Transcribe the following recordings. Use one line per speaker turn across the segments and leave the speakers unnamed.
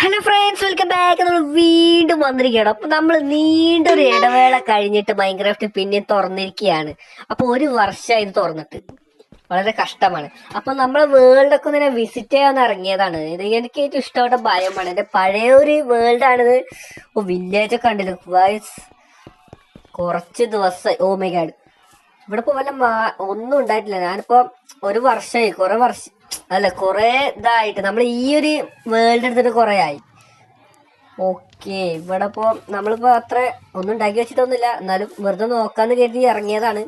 Friends welcome back നമ്മൾ വീണ്ടും വന്നിരിക്കുകയാണ്. അപ്പൊ നമ്മൾ നീണ്ടൊരു ഇടവേള കഴിഞ്ഞിട്ട് മൈൻക്രാഫ്റ്റ് പിന്നെയും തുറന്നിരിക്കുകയാണ്. അപ്പൊ ഒരു വർഷമായി ഇത് തുറന്നിട്ട്. വളരെ കഷ്ടമാണ്. അപ്പൊ നമ്മളെ വേൾഡ് ഒക്കെ ഇങ്ങനെ വിസിറ്റ് ചെയ്യാൻ ഇറങ്ങിയതാണ്. ഇത് എനിക്ക് ഏറ്റവും ഇഷ്ടപ്പെട്ട ഭയമാണ് എന്റെ പഴയ ഒരു വേൾഡ് ആണിത്. ഓ വില്ലേജ് ഒക്കെ ഉണ്ടല്ലോ വയസ് കുറച്ച് ദിവസം ഓ മൈ ഇവിടെ ഇപ്പൊ വല്ല ഒന്നും ഉണ്ടായിട്ടില്ല. ഞാനിപ്പോ ഒരു വർഷമായി. കുറെ വർഷം അല്ല കുറെ ഇതായിട്ട്. നമ്മൾ ഈ ഒരു വേൾഡ് എടുത്തിട്ട് കൊറേ ആയി. ഓക്കെ ഇവിടെ ഇപ്പോ നമ്മളിപ്പോ അത്ര ഒന്നും ഉണ്ടാക്കി വെച്ചിട്ടൊന്നുമില്ല. എന്നാലും വെറുതെ നോക്കാന്ന് കരുതി ഇറങ്ങിയതാണ്.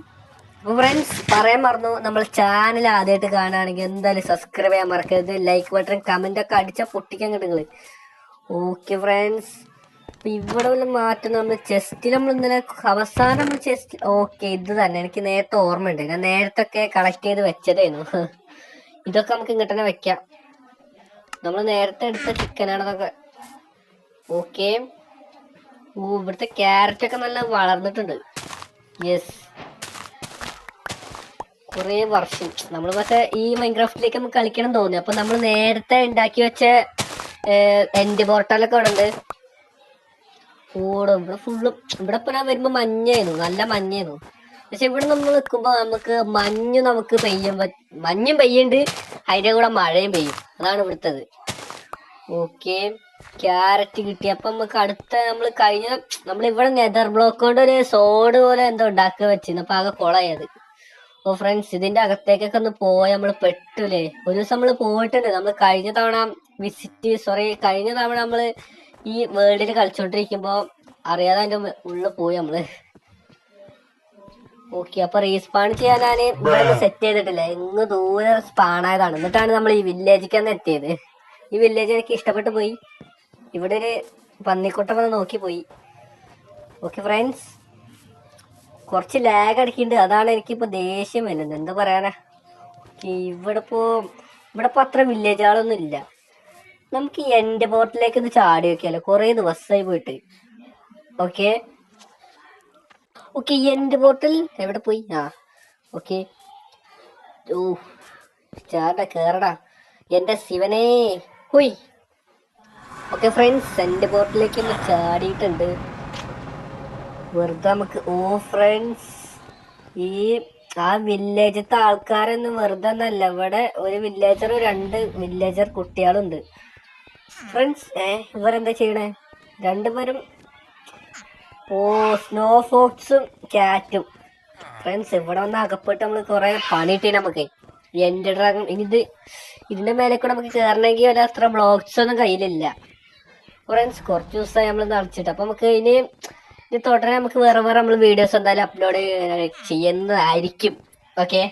അപ്പൊ ഫ്രണ്ട്സ് പറയാൻ മറന്നു. നമ്മൾ ചാനൽ ആദ്യമായിട്ട് കാണുകയാണെങ്കിൽ എന്തായാലും സബ്സ്ക്രൈബ് ചെയ്യാൻ മറക്കരുത്. ലൈക്ക് ബട്ടൺ കമന്റ് ഒക്കെ അടിച്ചാൽ പൊട്ടിക്കാൻ കിട്ടുന്നത് ഓക്കെ ഫ്രണ്ട്സ് അപ്പൊ ഇവിടെ വല്ല മാറ്റം നമ്മൾ ചെസ്റ്റിൽ നമ്മൾ ഇന്നലെ അവസാനം നമ്മൾ ചെസ്റ്റ് ഓക്കെ ഇത് തന്നെ. എനിക്ക് നേരത്തെ ഓർമ്മയുണ്ട്. ഞാൻ നേരത്തെ ഒക്കെ കളക്ട് ചെയ്ത് വെച്ചതായിരുന്നു ഇതൊക്കെ നമുക്ക് ഇങ്ങോട്ട് തന്നെ വെക്കാം. നമ്മൾ നേരത്തെ എടുത്ത ചിക്കനാണ് അതൊക്കെ ഓക്കെ ഓ ഇവിടുത്തെ ക്യാരറ്റ് ഒക്കെ നല്ല വളർന്നിട്ടുണ്ട്. യെസ് കുറേ വർഷം. നമ്മൾ പക്ഷേ ഈ മൈൻക്രാഫ്റ്റിലേക്ക് നമുക്ക് കളിക്കണം തോന്നി. അപ്പൊ നമ്മൾ നേരത്തെ ഉണ്ടാക്കി വെച്ച എൻഡ് പോർട്ടലൊക്കെ ഇവിടെ ഉണ്ട് ഓടും ഇവിടെ ഫുള്ളും ഇവിടെ ഇപ്പൊ ഞാൻ വരുമ്പോ മഞ്ഞായിരുന്നു നല്ല മഞ്ഞായിരുന്നു പക്ഷെ ഇവിടെ നമ്മൾ നിൽക്കുമ്പോ നമുക്ക് മഞ്ഞ് നമുക്ക് പെയ്യും മഞ്ഞും പെയ്യുണ്ട് അതിന്റെ കൂടെ മഴയും പെയ്യും. അതാണ് ഇവിടുത്തത്. ഓക്കെ. ക്യാരറ്റ് കിട്ടി. അപ്പൊ നമുക്ക് അടുത്ത നമ്മൾ കഴിഞ്ഞ നമ്മൾ ഇവിടെ നെതർ ബ്ലോക്ക് കൊണ്ട് ഒരു സോഡ് പോലെ എന്തോ ഉണ്ടാക്കി വെച്ചിരുന്നു. അപ്പൊ ആകെ കൊളയത്. ഓ ഫ്രണ്ട്സ് ഇതിന്റെ അകത്തേക്കൊക്കെ ഒന്ന് പോയാൽ നമ്മൾ പെട്ടുല്ലേ ഒരു ദിവസം നമ്മൾ പോയിട്ടുണ്ട്. നമ്മൾ കഴിഞ്ഞ തവണ വിസിറ്റ് സോറി കഴിഞ്ഞ തവണ നമ്മൾ ഈ വേൾഡിൽ കളിച്ചോണ്ടിരിക്കുമ്പോ അറിയാതെ അതിന്റെ ഉള്ളിൽ പോയി നമ്മൾ. ഓക്കെ അപ്പൊ റീസ്പാൺ ചെയ്യാൻ ഞാൻ സെറ്റ് ചെയ്തിട്ടില്ല? ഇങ്ങ് ദൂരെ സ്പാൺ ആയതാണ്. എന്നിട്ടാണ് നമ്മൾ ഈ വില്ലേജിലേക്ക് തന്നെ എത്തിയത്. ഈ വില്ലേജ് എനിക്ക് ഇഷ്ടപ്പെട്ടു പോയി. ഇവിടെ ഒരു പന്നിക്കൂട്ടം വന്ന് നോക്കി പോയി. ഓക്കെ ഫ്രണ്ട്സ് കുറച്ച് ലാഗ് അടിക്കുന്നുണ്ട് അതാണ് എനിക്കിപ്പോ ദേഷ്യം വരുന്നത്. എന്താ പറയാനാ? ഇവിടെ ഇപ്പോ ഇവിടെ ഇപ്പൊ അത്ര വില്ലേജുകളൊന്നും ഇല്ല. നമുക്ക് എന്റെ ബോട്ടിലേക്ക് ഒന്ന് ചാടി വെക്കാലോ കുറേ ദിവസമായി പോയിട്ട്. ഓക്കെ ഓക്കെ എന്റെ ബോട്ടിൽ എവിടെ പോയി? ആ ഓക്കെ ഓ ചാട കേറടാ. എന്റെ ശിവനേ. ഹുയ്. ഓക്കെ ഫ്രണ്ട്സ് എന്റെ ബോട്ടിലേക്ക് ഒന്ന് ചാടിയിട്ടുണ്ട്. വെറുതെ നമുക്ക് ഓ ഫ്രണ്ട്സ് ഈ ആ വില്ലേജത്തെ ആൾക്കാരൊന്നും വെറുതെ ഒന്നല്ല. ഇവിടെ ഒരു വില്ലേജർ രണ്ട് വില്ലേജർ കുട്ടികളുണ്ട്. ഫ്രണ്ട്സ് ഏ ഇവരെന്താ ചെയ്യണേ? രണ്ടുപേരും ഓ സ്നോ ഫോക്സും ക്യാറ്റും ഫ്രണ്ട്സ് ഇവിടെ വന്ന് അകപ്പെട്ട് നമ്മൾ കുറെ പണി കിട്ടി നമുക്ക് എന്റെ ഡ്രാഗൺ ഇത് ഇതിന്റെ മേലെ കൂടെ നമുക്ക് കയറണമെങ്കിൽ ഒരു അത്ര ബ്ലോക്സ് ഒന്നും കയ്യിലില്ല. ഫ്രണ്ട്സ് കുറച്ച് ദിവസമായി നമ്മൾ നടച്ചിട്ട് അപ്പോൾ നമുക്ക് ഇനി ഇത് തുടരെ നമുക്ക് വേറെ വേറെ നമ്മൾ വീഡിയോസ് എന്തായാലും അപ്ലോഡ് ചെയ്യുന്നതായിരിക്കും. ഓക്കെ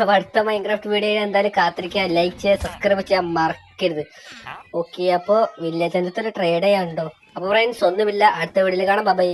അപ്പം അടുത്ത മൈൻക്രാഫ്റ്റ് വീഡിയോ എന്തായാലും കാത്തിരിക്കുക. ലൈക്ക് ചെയ്യുക സബ്സ്ക്രൈബ് ചെയ്യാൻ മറക്കരുത്. ഓക്കെ അപ്പോൾ വില്ലേജ് എന്തൊരു ട്രേഡ് ചെയ്യാനുണ്ടോ? അപ്പോൾ ഫ്രണ്ട്സ് ഒന്നുമില്ല. അടുത്ത വീഡിയോയിൽ കാണാം. ബൈ